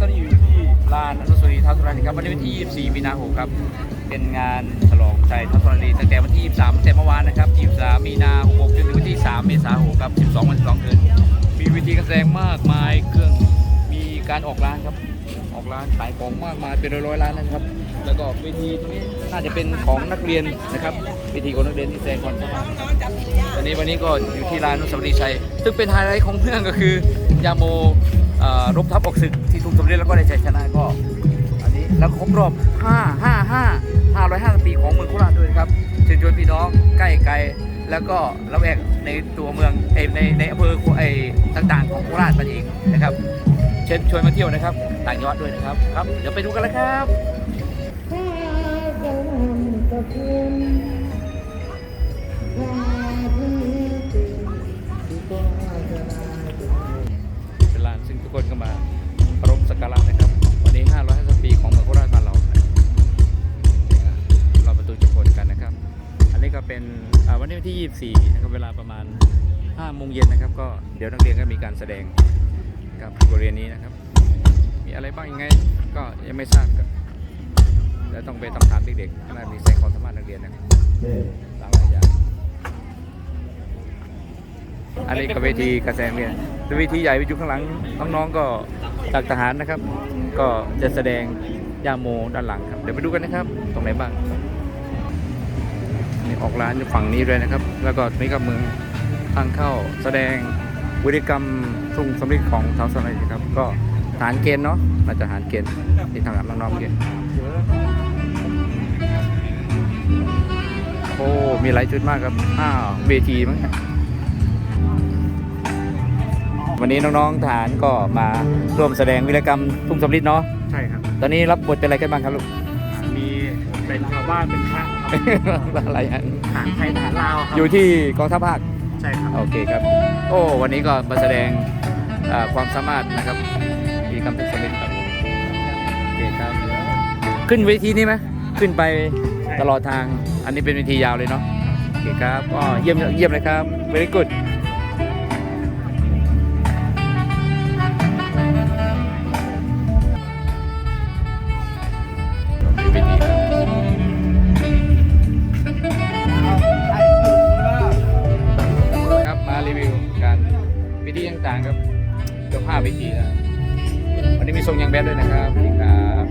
ตอนนี้อยู่ที่ลานอนุสาวรีย์เท้าสุรนีครับวันนี้วันที่ 24 มีนาคมครับ เป็นงานฉลองใจเท้าสุรนีตั้งแต่วันที่ 23ตั้งแต่เมื่อวานนะครับ 23 มีนาคมจนถึงวันที่ 3 เมษายนครับ 12 วัน12เดือนมีวิธีการแสดงมากมายเครื่องมีการออกร้านครับ ออกร้านขายของมากมายเป็นร้อยๆร้านนะครับ แล้วก็เวทีตรงนี้น่าจะเป็นของนักเรียนนะครับเวทีของนักเรียนที่แสดงความสามารถตอนนี้วันนี้ก็อยู่ที่ลานอนุสาวรีย์ชัยซึ่งเป็นไฮไลท์ของเรื่องก็คือยาโม รบทัพออกศึกที่ถูกสำเร็จแล้วก็ได้ชัยชนะก็ อันนี้แล้วครบรอบ 5 5 5 550 ปีของเมืองโคราชด้วยนะครับเชิญชวนพี่น้องใกล้ไกลแล้วก็ละแวกในตัวเมืองเอยในในอำเภอไอต่างๆ ของโคราชมันเองนะครับ เชิญชวนมาเที่ยวนะครับ ต่างจังหวัดด้วยนะครับครับเดี๋ยวไปดูกันเลยครับ กคนก็มาเคารพสักการะนะครับ วันนี้ 550 ปีของเมืองโคราชบ้านเรานะครับเราประตูจุคนกันนะครับ อันนี้ก็เป็นอ่าวันนี้วันที่ 24 นะครับเวลาประมาณ5โมงเย็นนะครับ ก็เดี๋ยวนักเรียนก็มีการแสดงกับบริเวณนี้นะครับ มีอะไรบ้างยังไงก็ยังไม่ทราบครับแล้วต้องไปทำถามเด็กๆน่ามีแสดงความสามารถนักเรียนนะครับหลากหลายอย่าง อันนี้ก็เวทีกระแสเรียนเวทีใหญ่ไปอยู่ข้างหลังน้องๆก็จากทหารนะครับ ก็จะแสดงยาโมด้านหลังครับเดี๋ยวไปดูกันนะครับ ตรงไหนบ้างนี่ออกร้านอยู่ฝั่งนี้ด้วยนะครับ แล้วก็นี่ก็เมืองทางเข้าแสดงวิธีกรรมทรงสำริดของท้าวสนายครับ ก็ฐานเกณฑ์เนาะน่าจะฐานเกณฑ์ที่ทางน้องๆเกณฑ์โอ้มีหลายจุดมากครับอ้าวเวทีมั้งเนี่ย วันนี้น้องๆทหารก็มาร่วมแสดงวิรกรรมทุ่งสำริดเนาะใช่ครับตอนนี้รับบทเป็นอะไรกันบ้างครับลูกมีเป็นชาวบ้านเป็นพระครับอะไรอันทหารไทยทหารลาวครับอยู่ที่กองทัพภาคใช่ครับโอเคครับ โอ้วันนี้ก็มาแสดงอ่าความสามารถนะครับวิรกรรมทุ่งสำริดครับโอเคครับขึ้นเวทีนี้ไหมขึ้นไปตลอดทางอันนี้เป็นเวทียาวเลยเนาะโอเคครับก็เยี่ยมเยี่ยมเลยครับ very good ครับเจ้าภาพเวทีนะวันนี้มีทรงยางแบดด้วยนะครับสวัสดีครับ